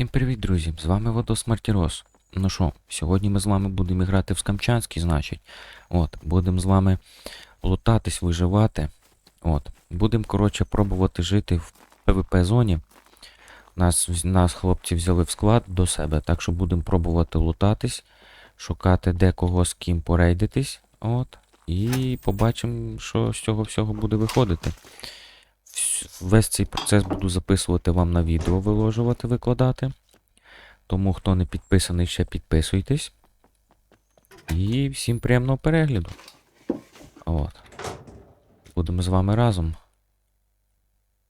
Всім привіт, друзі! З вами Водос Мартірос. Ну що, сьогодні ми з вами будемо грати в Скамчанський, значить. От, будемо з вами лутатись, виживати. От. Будемо, коротше, пробувати жити в ПВП-зоні. Нас, нас хлопці взяли в склад до себе, так що будемо пробувати лутатись, шукати де кого з ким порейдитись. От. І побачимо, що з цього всього буде виходити. Весь цей процес буду записувати вам на відео, виложувати, викладати. Тому, хто не підписаний, ще підписуйтесь. І всім приємного перегляду. От. Будемо з вами разом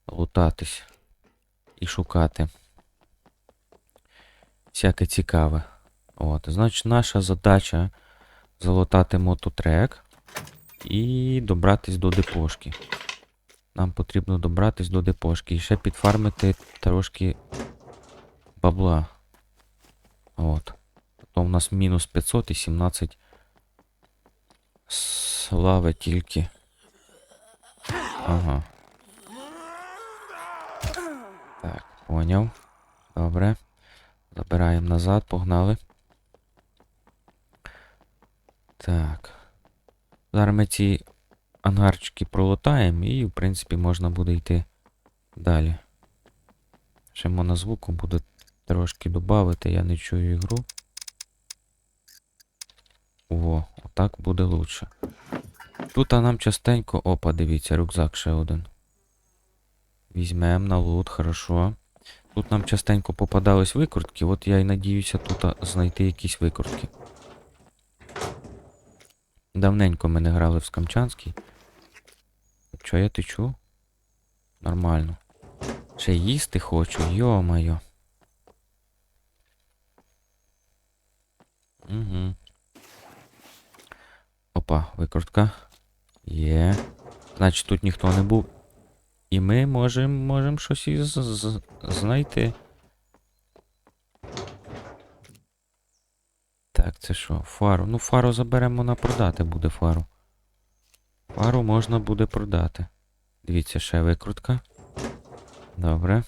лутатись і шукати. Всяке цікаве. От. Значить, наша задача залутати мототрек і добратись до депошки. Нам потрібно добратись до депошки і ще підфармити трошки бабла. От. То у нас мінус 500 і 17 слави тільки. Ага. Так, поняв. Добре. Забираємо назад, погнали. Так. Зараз ми ці ангарчики пролутаємо і, в принципі, можна буде йти далі. Ще монозвуку буде трошки додати, я не чую ігру. О, отак буде лучше. Тут а нам частенько. Опа, дивіться, рюкзак ще один. Візьмемо на лут, хорошо. Тут нам частенько попадались викрутки, от я і надіюся тут знайти якісь викрутки. Давненько ми не грали в Скамчанський. Чо я течу? Нормально. Ще їсти хочу, йо-моє. Угу. Опа, викрутка. Є. Значить, тут ніхто не був. І ми можемо можем щось і з- з- знайти. Так, це що? Фару. Ну, фару заберемо на продати буде фару. Фару можна буде продати. Дивіться, ще викрутка. Добре.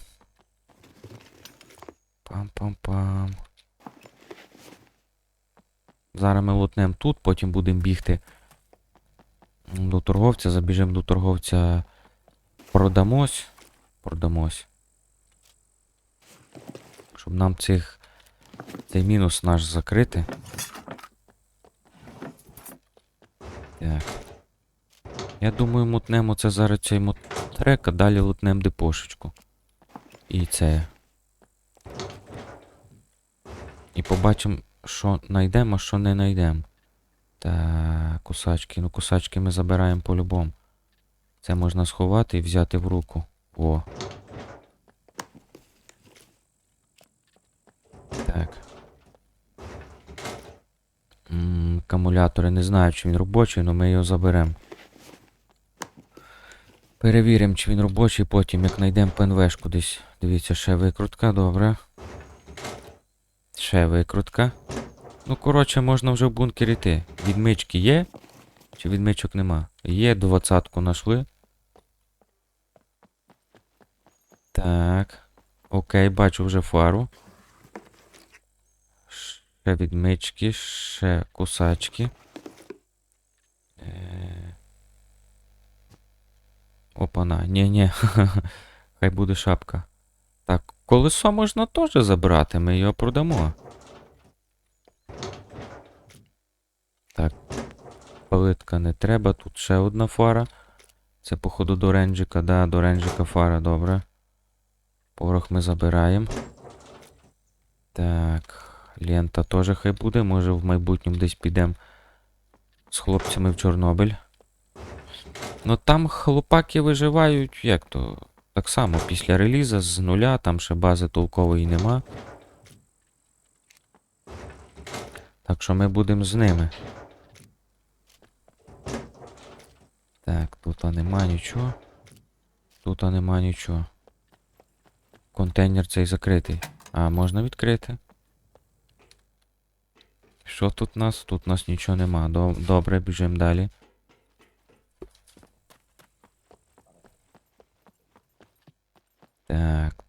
Пам-пам-пам. Зараз ми лутнемо тут, потім будемо бігти до торговця, забіжимо до торговця. Продамось. Продамось. Щоб нам цих цей мінус наш закрити. Так. Я думаю, мутнемо це зараз цей мотрек, а далі лутнемо депошечку. І це. І побачимо, що знайдемо, а що не знайдемо. Так, кусачки. Ну, кусачки ми забираємо по-любому. Це можна сховати і взяти в руку. О. Так. М, Акумулятори не знаю, чи він робочий, але ми його заберемо. Перевіримо, чи він робочий, потім як знайдемо ПНВшку десь. Дивіться, ще викрутка, добре. Ще викрутка. Ну, коротше, можна вже в бункер йти. Відмички є? Чи відмичок нема? Є, двадцятку знайшли. Так. Окей, бачу вже фару. Ще відмички, ще кусачки. Е... Опана, ні-ні, хай буде шапка. Так, колесо можна теж забрати, ми його продамо. Так, палитка не треба, тут ще одна фара. Це, походу, до ренджика, да, до ренджика фара, добре. Порох ми забираємо. Так, лента теж хай буде. Може в майбутньому десь підемо з хлопцями в Чорнобиль. Ну там хлопаки виживають, як то? Так само після реліза з нуля, там ще бази толкової нема. Так що ми будемо з ними. Так, тут нема нічого. Тут нема нічого. Контейнер цей закритий. А, можна відкрити? Що тут у нас? Тут у нас нічого нема. Добре, біжимо далі. Так.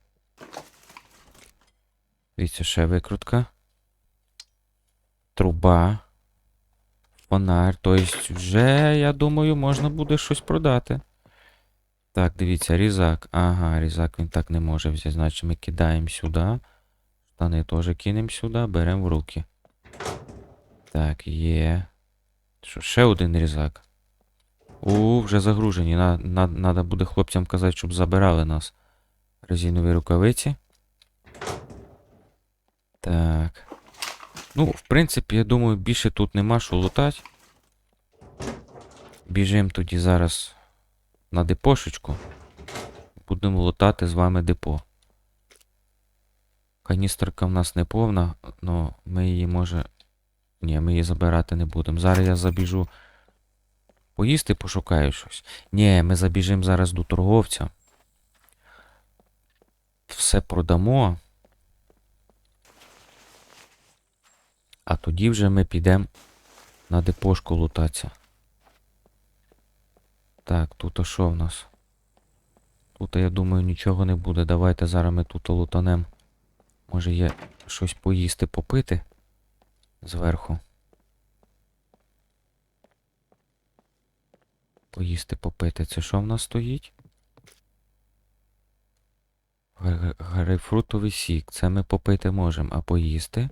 Дивіться, ще викрутка. Труба. Фонарь. Тобто вже, я думаю, можна буде щось продати. Так, дивіться, різак. Ага, різак він так не може взяти. Значить, ми кидаємо сюди. Штани теж кинемо сюди, беремо в руки. Так, є. Що, ще один різак. У, вже загружені. На, на, надо буде хлопцям казати, щоб забирали нас. Резинові рукавиці. Так. Ну, в принципі, я думаю, більше тут нема що лутати. Біжимо тоді зараз на депошечку. Будемо лутати з вами депо. Каністерка в нас не повна, але ми її може. Ні, ми її забирати не будемо. Зараз я забіжу. Поїсти пошукаю щось. Ні, ми забіжимо зараз до торговця. Все продамо. А тоді вже ми підемо на депошку лутатися. Так, тут а що в нас? Тут, я думаю, нічого не буде. Давайте зараз ми тут лутанем. Може є щось поїсти, попити зверху. Поїсти, попити. Це що в нас стоїть? Гре- Грейпфрутовий сік. Це ми попити можемо, а поїсти.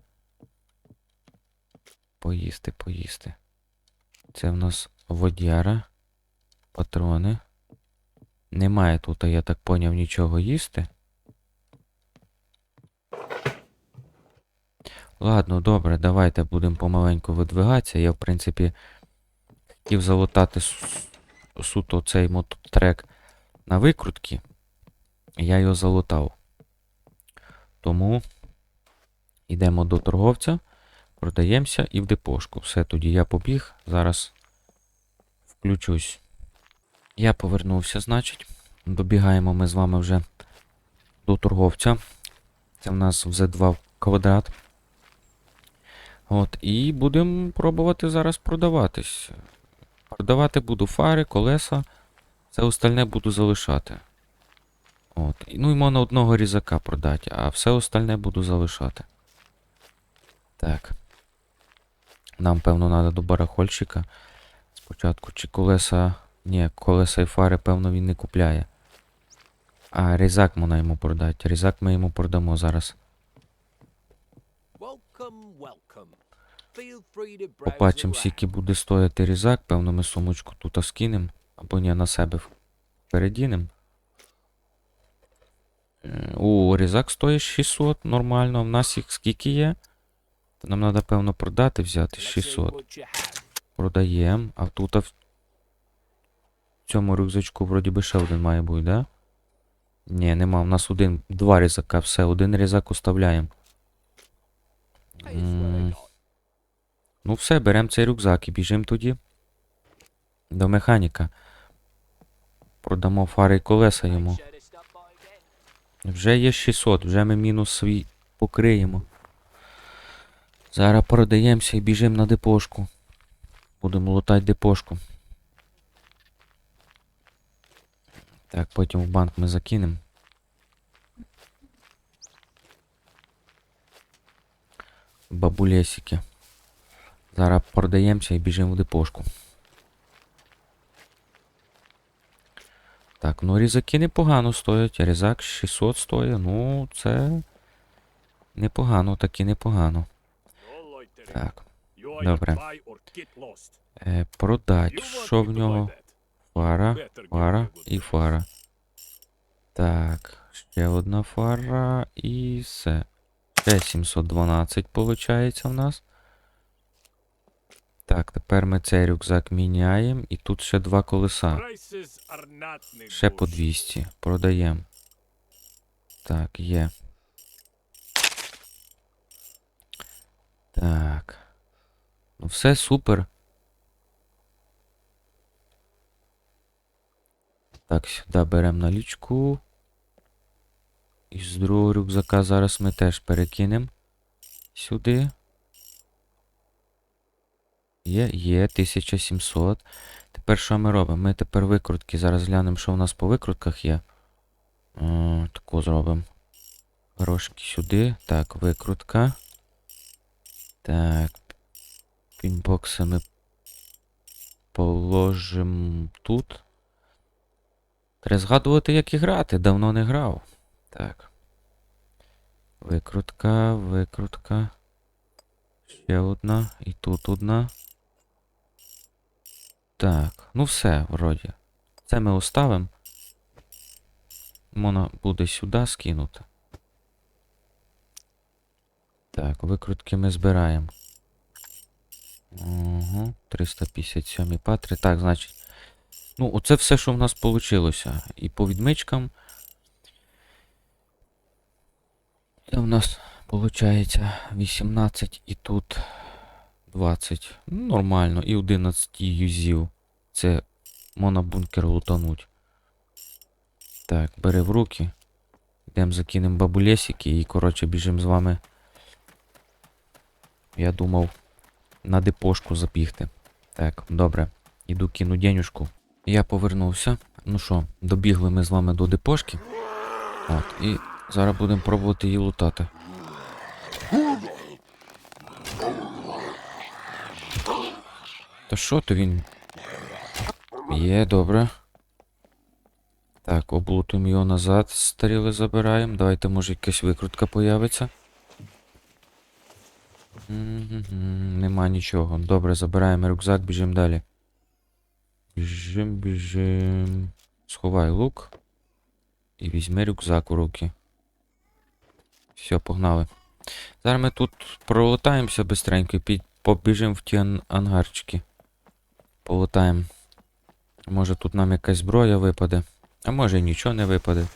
Поїсти, поїсти. Це в нас водяра. Патрони. Немає тут, я так поняв, нічого їсти. Ладно, добре, давайте будемо помаленьку видвигатися. Я, в принципі, хотів залутати суто цей мототрек на викрутки. Я його залутав. Тому йдемо до торговця, продаємося і в депошку. Все, тоді я побіг. Зараз включусь. Я повернувся, значить. Добігаємо ми з вами вже до торговця. Це в нас в Z2 квадрат. От, і будемо пробувати зараз продаватись. Продавати буду фари, колеса. Все остальне буду залишати. От. Ну і можна одного різака продати, а все остальне буду залишати. Так. Нам, певно, треба до барахольщика. Спочатку чи колеса. Ні, колеса і фари, певно, він не купляє. А різак можна йому продати. Різак ми йому продамо зараз. Побачимо, скільки буде стояти різак. Певно, ми сумочку тут скинемо. Або ні, на себе передінемо. Е, О, різак стоїть 600, нормально. А в нас їх скільки є? Нам треба, певно, продати, взяти 600. what you have. Продаємо. А тут в цьому рюкзачку вроді би ще один має бути, да? Ні, нема. У нас один, два різака, все, один різак оставляємо. Ну все, беремо цей рюкзак і біжимо тоді до механіка. Продамо фари і колеса йому. Вже є 600, вже ми мінус свій покриємо. Зараз продаємося і біжимо на депошку. Будемо лутати депошку. Так, потім в банк ми закинемо. Бабулесики. Зараз продаємося і біжимо в депошку. Так, ну різаки непогано стоять. Різак 600 стоїть. Ну, це непогано, таки непогано. Так. Добре. Е, продать. Що в нього? Фара, фара і фара. Так, ще одна фара і все. Ще 712 виходить в нас. Так, тепер ми цей рюкзак міняємо. І тут ще два колеса. Ще по 200. Продаємо. Так, є. Так. Ну все супер. Так, сюди беремо налічку. І з другого рюкзака зараз ми теж перекинемо сюди. Є, є, 1700. Тепер що ми робимо? Ми тепер викрутки. Зараз глянемо, що у нас по викрутках є. Таку зробимо. Трошки сюди. Так, викрутка. Так. Пінбокси ми положимо тут. Треба згадувати, як і грати. Давно не грав. Так. Викрутка, викрутка. Ще одна. І тут одна. Так, ну все, вроді. Це ми оставимо. Можна буде сюди скинути. Так, викрутки ми збираємо. Угу, 357 патри. Так, значить. Ну, оце все, що в нас вийшло. І по відмичкам. Це в нас виходить 18 і тут 20. Ну, нормально. І 11 юзів. Це монобункер лутануть. Так, бери в руки. Йдемо закинемо бабулесики і, коротше, біжимо з вами. Я думав на депошку забігти. Так, добре. Іду кину денюжку. Я повернувся. Ну що, добігли ми з вами до депошки. От, і зараз будемо пробувати її лутати. Та що то він? Є, добре. Так, облутуємо його назад, старіли забираємо. Давайте, може, якась викрутка появиться. Нема нічого. Добре, забираємо рюкзак, біжимо далі. Біжим, біжим. Сховай лук. І візьми рюкзак у руки. Все, погнали. Зараз ми тут пролутаємося бистренько і побіжимо в ті ангарчики. Полутаємо. Може тут нам якась зброя випаде. А може і нічого не випаде.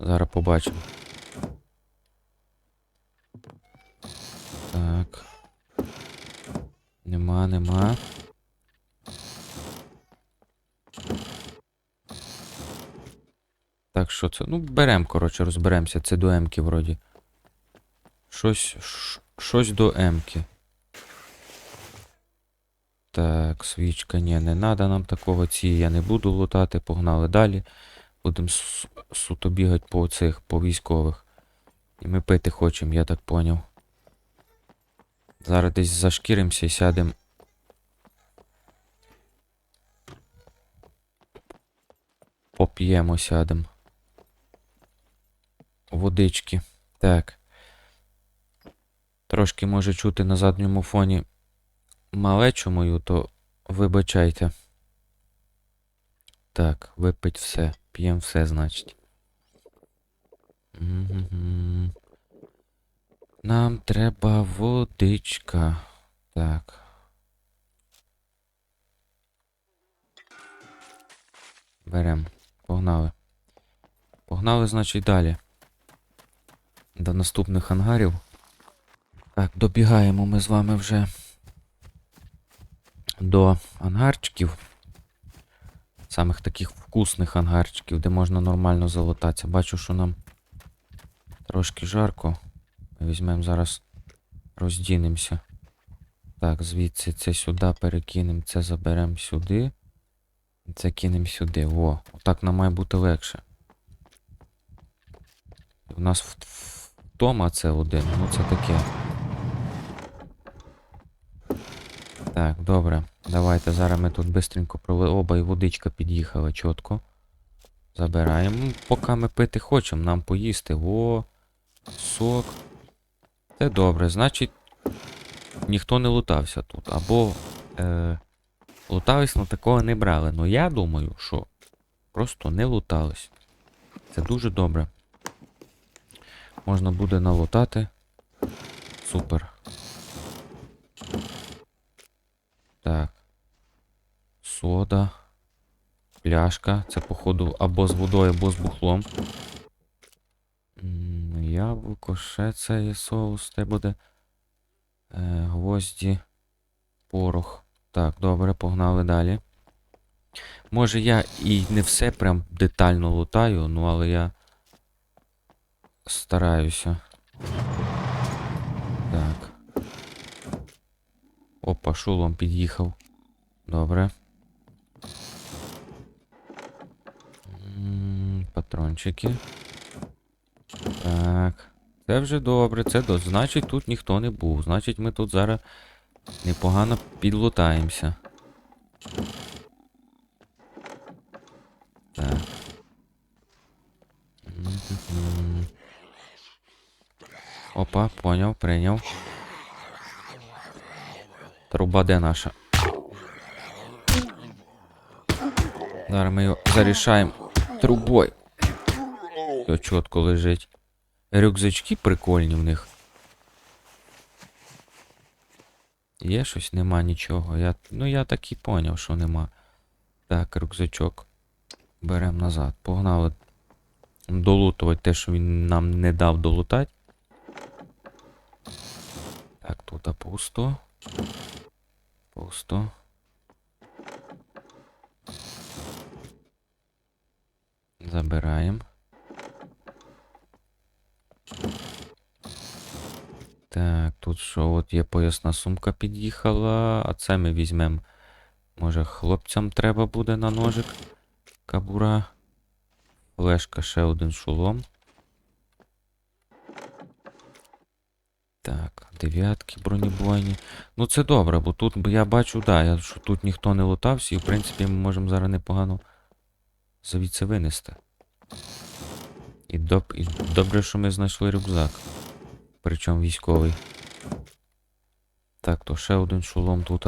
Зараз побачимо. Так. Нема, нема. Так, що це? Ну, берем, коротше, розберемося. Це до М-ки вроді. Щось. Щось до М-ки. Так, свічка, ні, не треба нам такого. Ці я не буду лутати, погнали далі. Будемо суто бігати по цих, по військових. І ми пити хочемо, я так поняв. Зараз десь зашкіримося і сядемо. Поп'ємо, сядемо. Водички. Так. Трошки може чути на задньому фоні малечу мою, то вибачайте. Так, випить все. П'ємо все, значить. Нам треба водичка. Так. Берем. Погнали. Погнали, значить, далі. До наступних ангарів. Так, добігаємо ми з вами вже до ангарчиків. Самих таких вкусних ангарчиків, де можна нормально залутатися. Бачу, що нам трошки жарко. Ми візьмемо зараз, роздінемося. Так, звідси це сюди перекинемо, це заберемо сюди. Це кинемо сюди. Во, отак нам має бути легше. У нас в- в- це один, ну це таке. Так, добре. Давайте зараз ми тут бистренько провели. Оба і водичка під'їхала чітко. Забираємо. Поки ми пити хочемо, нам поїсти. О, сок. Це добре, значить, ніхто не лутався тут. Або е, лутались, але такого не брали. Ну я думаю, що просто не лутались. Це дуже добре. Можна буде налутати. Супер. Так. Сода. Пляшка. Це, походу, або з водою, або з бухлом. Яблуко, ще це є соус, це буде. Е, гвозді. Порох. Так, добре, погнали далі. Може я і не все прям детально лутаю, ну але я стараюся. Так. Опа, шулом під'їхав. Добре. Патрончики. Так. Це вже добре, це до... значить тут ніхто не був. Значить ми тут зараз непогано підлутаємося. Так. Опа, поняв, прийняв. Труба де наша? Зараз ми його зарішаємо трубою. Все чітко лежить. Рюкзачки прикольні в них. Є щось? Нема нічого. Я... Ну я так і поняв, що нема. Так, рюкзачок. Беремо назад. Погнали долутувати те, що він нам не дав долутати. Так, тут пусто. Пусто. Забираємо. Так, тут що, от є поясна сумка під'їхала, а це ми візьмемо. Може, хлопцям треба буде на ножик. Кабура. Флешка, ще один шолом. Так, дев'ятки бронебойні. Ну це добре, бо тут я бачу, да, що тут ніхто не лутався, і в принципі ми можемо зараз непогано звідси винести. І, доб... і добре, що ми знайшли рюкзак. Причому військовий. Так, то ще один шолом тут.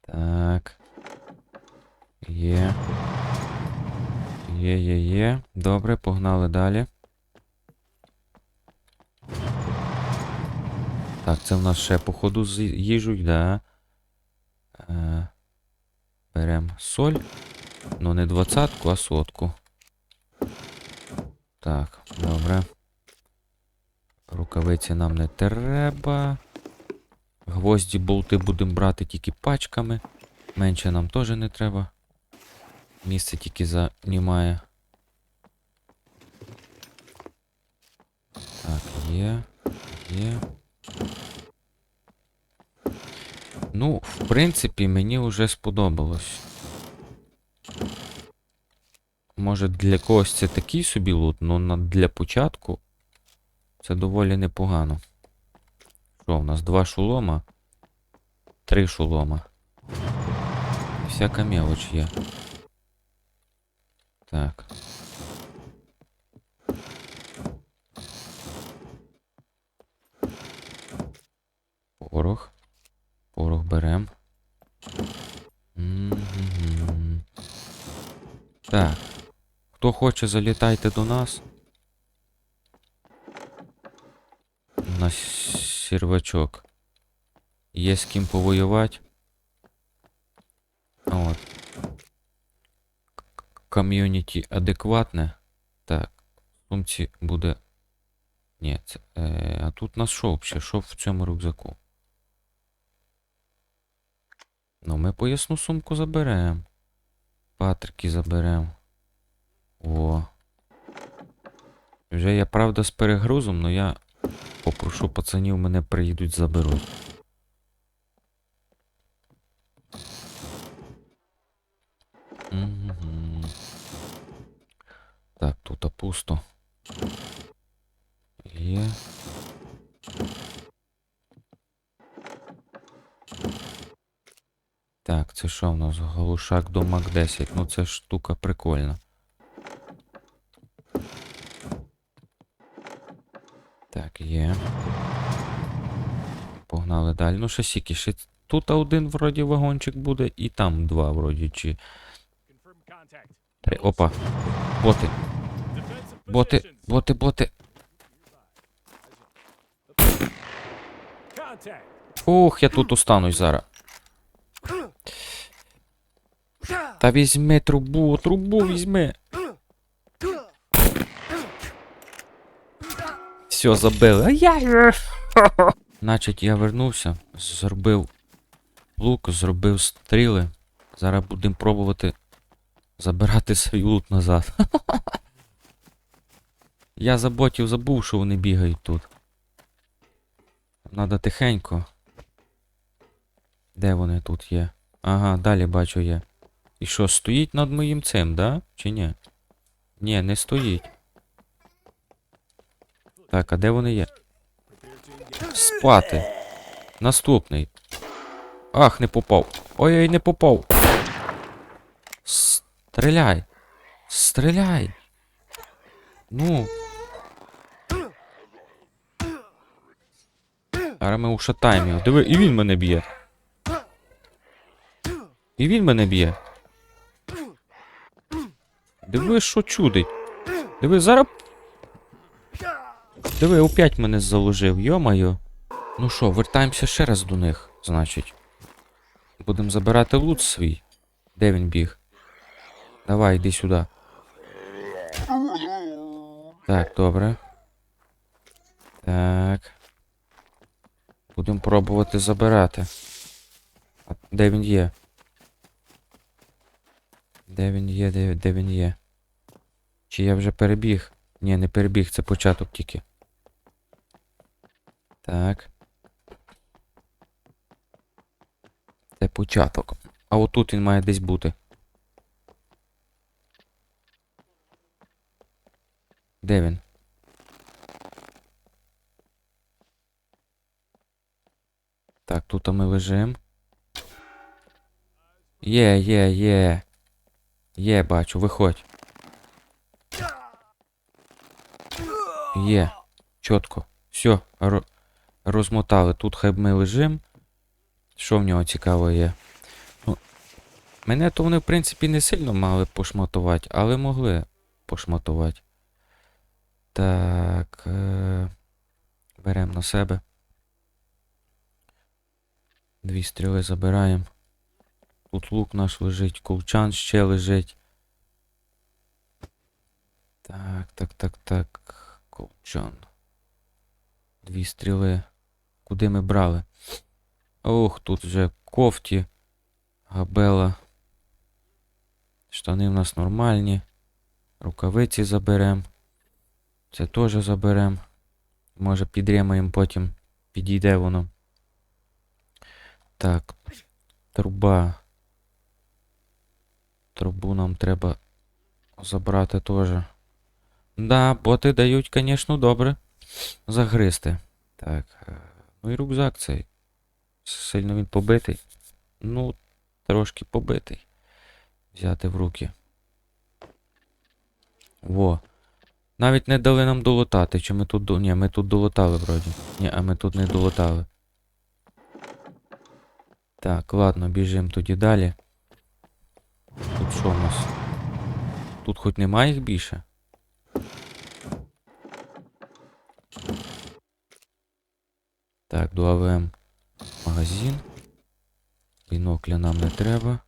Так. Є. Є, є, є. Добре, погнали далі. Так, це в нас ще походу з їжу йде. Е, берем соль. Ну, не двадцятку, а сотку. Так, добре. Рукавиці нам не треба. Гвозді, болти будемо брати тільки пачками. Менше нам теж не треба. Місце тільки займає. Так, є. Є. Ну, в принципі, мені вже сподобалось. Може для когось це такий собі лут, але для початку це доволі непогано. Що в нас? Два шолома? Три шолома. Всяка мелоч є. Так. Порох. Берем. Так. Хто хоче, залітайте до нас. На сервачок. Є з ким повоювати. От. Ком'юніті адекватне. Так. Сумці буде. Ні, це. Е, а тут у нас що взагалі? Що в цьому рюкзаку? Ну, ми поясну сумку заберемо. Патрики заберемо. О. Вже я правда з перегрузом, але я попрошу пацанів мене приїдуть заберуть. Так, тут пусто. Є. Так, це що в нас? Глушак до Мак 10. Ну це штука прикольна. Так, є. Погнали далі. Ну, ще. Ще тут один вроді вагончик буде, і там два вроді, чи три. Опа. Боти. Боти, боти, боти. Ух, я тут останусь зараз. Та візьми трубу, трубу візьми. Все, забили. А я. Значить, я вернувся, зробив лук, зробив стріли. Зараз будемо пробувати забирати свій лут назад. Я за ботів забув, що вони бігають тут. Надо тихенько. Де вони тут є? Ага, далі бачу є. І що, стоїть над моїм цим, да? Чи ні? Ні, не стоїть. Так, а де вони є? Спати. Наступний. Ах, не попав. Ой-ой, не попав. Стріляй. Стріляй. Ну. Зараз ми ушатаємо його. Диви, і він мене б'є. І він мене б'є. Диви, що чудить. Диви, зараз. Диви, опять мене заложив, йо-моє. Ну що, вертаємося ще раз до них, значить. Будемо забирати лут свій. Де він біг? Давай, йди сюди. Так, добре. Так. Будемо пробувати забирати. Де він є? Де він є, де, де він є? Чи я вже перебіг? Ні, не перебіг, це початок тільки. Так. Це початок. А отут він має десь бути. Де він? Так, тут ми лежим. Є, є, є. Є, бачу, виходь. Є. Чітко. Все, ро- розмотали. Тут хай ми лежим. Що в нього цікаво є? Ну, мене то вони, в принципі, не сильно мали пошматувати, але могли пошматувати. Так. Е- беремо на себе. Дві стріли забираємо. Тут лук наш лежить, ковчан ще лежить. Так, так, так, так. Ковчан. Дві стріли. Куди ми брали? Ох, тут вже кофті. Габела. Штани в нас нормальні. Рукавиці заберем. Це теж заберем. Може підремаємо потім. Підійде воно. Так. Труба. Трубу нам треба забрати теж. Да, боти дають, звісно, добре. Загризти. Так. е, Ну і рюкзак цей. Сильно він побитий. Ну, трошки побитий. Взяти в руки. Во. Навіть не дали нам долутати. Чи ми тут. Ні, ми тут долутали вроді. Ні, а ми тут не долутали. Так, ладно, біжимо тоді далі. Тут що в нас? Тут хоч немає їх більше? Так, до АВМ магазин. Бінокля нам не треба.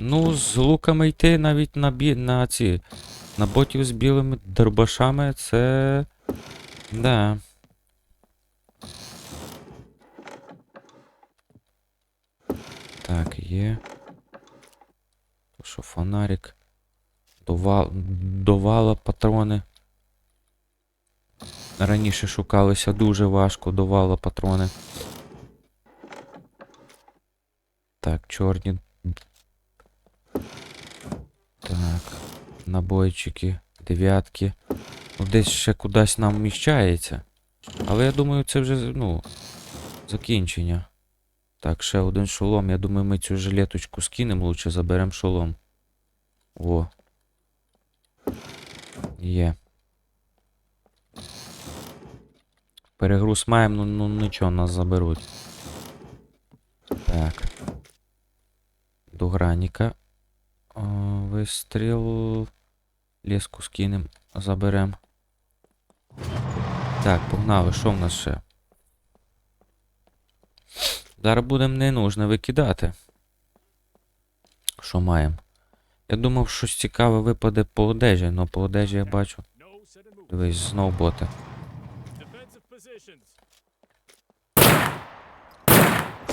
Ну, з луками йти навіть на бі... на ці. На ботів з білими дербашами це. Да. Так, є. То що, фонарик. До, ва... до вала патрони. Раніше шукалися дуже важко, до вала патрони. Так, чорні. Так. Набойчики, дев'ятки. Ну, десь ще кудись нам вміщається. Але я думаю, це вже, ну, закінчення. Так, ще один шолом. Я думаю, ми цю жилеточку скинемо, лучше заберемо шолом. О. Є. Перегруз маємо, ну, ну нічого, нас заберуть. Так. До граніка. О, вистріл. Леску скинем, заберем. Так, погнали, що в нас ще? Зараз будемо не нужно викидати. Що маємо? Я думав, щось цікаве випаде по одежі, але по одежі я бачу. Дивись, знов боти.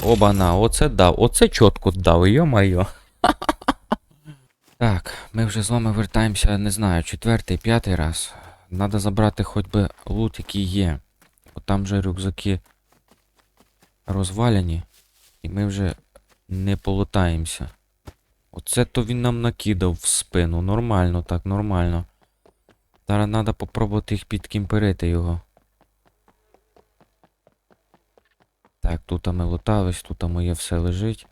Оба-на, оце дав, оце чітко дав, йо-майо. Так, ми вже з вами вертаємося, не знаю, четвертий, п'ятий раз. Надо забрати хоч би лут, який є. Бо там вже рюкзаки розвалені. І ми вже не полутаємося. Оце то він нам накидав в спину. Нормально, так, нормально. Зараз треба попробувати їх підкімперити його. Так, тут ми лутались, тут моє все лежить.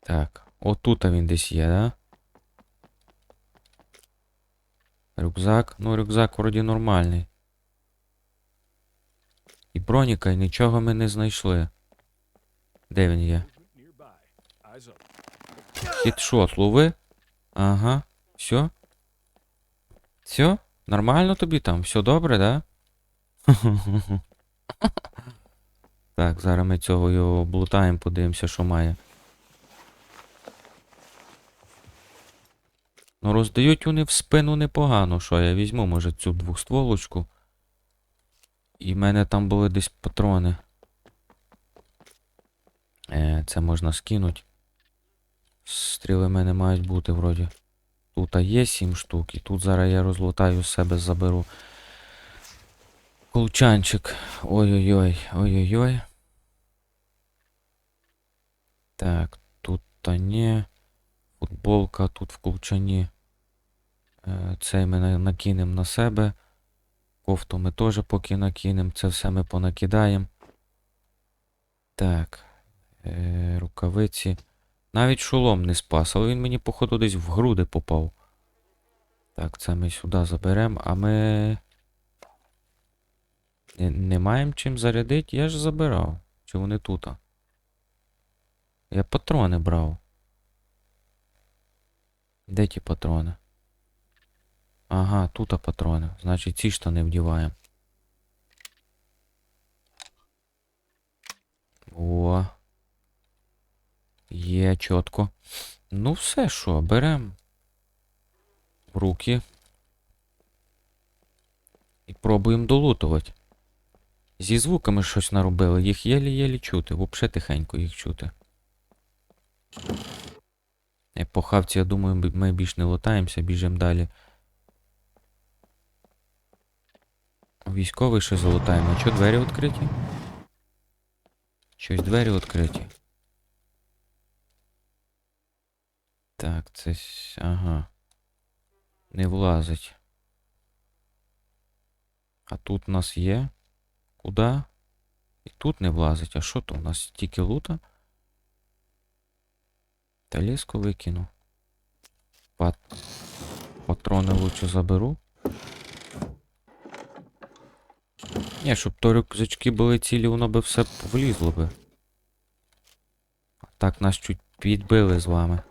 Так, отут він десь є, да? Рюкзак. Ну, рюкзак вроді нормальний. І броніка, і нічого ми не знайшли. Де він є? Хітшот лови. Ага. Все? Все? Нормально тобі там? Все добре, да? так, зараз ми цього його облутаємо, подивимося, що має. Ну, роздають вони в спину непогано, що я візьму, може, цю двохстволочку. І в мене там були десь патрони. Е, це можна скинути. Стріли в мене мають бути вроді. Тут є 7 штук, і тут зараз я розлутаю себе заберу. Колчанчик. Ой-ой-ой, ой-ой-ой. Так, тут та ні. Футболка тут в колчані. Е, Цей ми накинемо на себе. Кофту ми теж поки накинемо. Це все ми понакидаємо. Так. Е, рукавиці. Навіть шолом не спас, але він мені, походу, десь в груди попав. Так, це ми сюди заберемо, а ми. Не, не маємо чим зарядити, я ж забирав. Чи вони тут? Я патрони брав. Де ті патрони? Ага, тут патрони. Значить, ці штани вдіваємо. О. Є, чітко. Ну, все що, берем в руки. І пробуємо долутувати. Зі звуками щось наробили, їх єлі-єлі чути, взагалі тихенько їх чути. Е, По хавці, я думаю, ми більш не лутаємося, біжимо далі. Військовий ще залутаємо. А чо двері відкриті? Щось двері відкриті. Так, це. Ага. Не влазить. А тут у нас є. Куда? І тут не влазить. А що то? У нас тільки лута? Та леску викину. Пат... Патрони лучше заберу. Ні, щоб то рюкзачки були цілі, воно би все влізло би. А так нас чуть підбили з вами.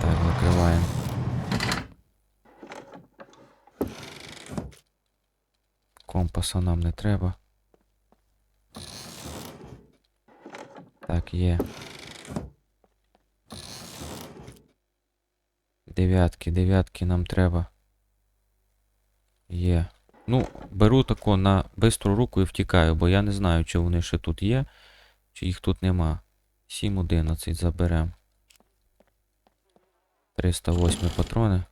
Так, закриваємо. Компаса нам не треба. Так, є. Дев'ятки, дев'ятки нам треба. Є. Ну, беру тако на бистру руку і втікаю, бо я не знаю, чи вони ще тут є, чи їх тут нема. 7-11 заберем. 308 патрони.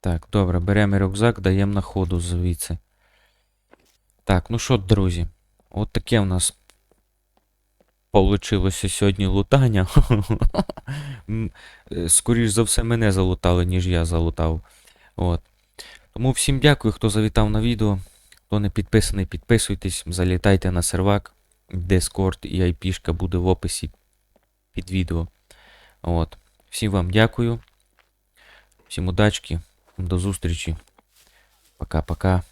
Так, добре, беремо рюкзак, даємо на ходу звідси. Так, ну що, друзі, от таке в нас получилося сьогодні лутання. Е, Скоріш за все, мене залутали, ніж я залутав. От. Тому всім дякую, хто завітав на відео. Хто не підписаний, підписуйтесь, залітайте на сервак. Discord і IP буде в описі під відео. От. Всім вам дякую. Всім удачки. До зустрічі. Пока-пока.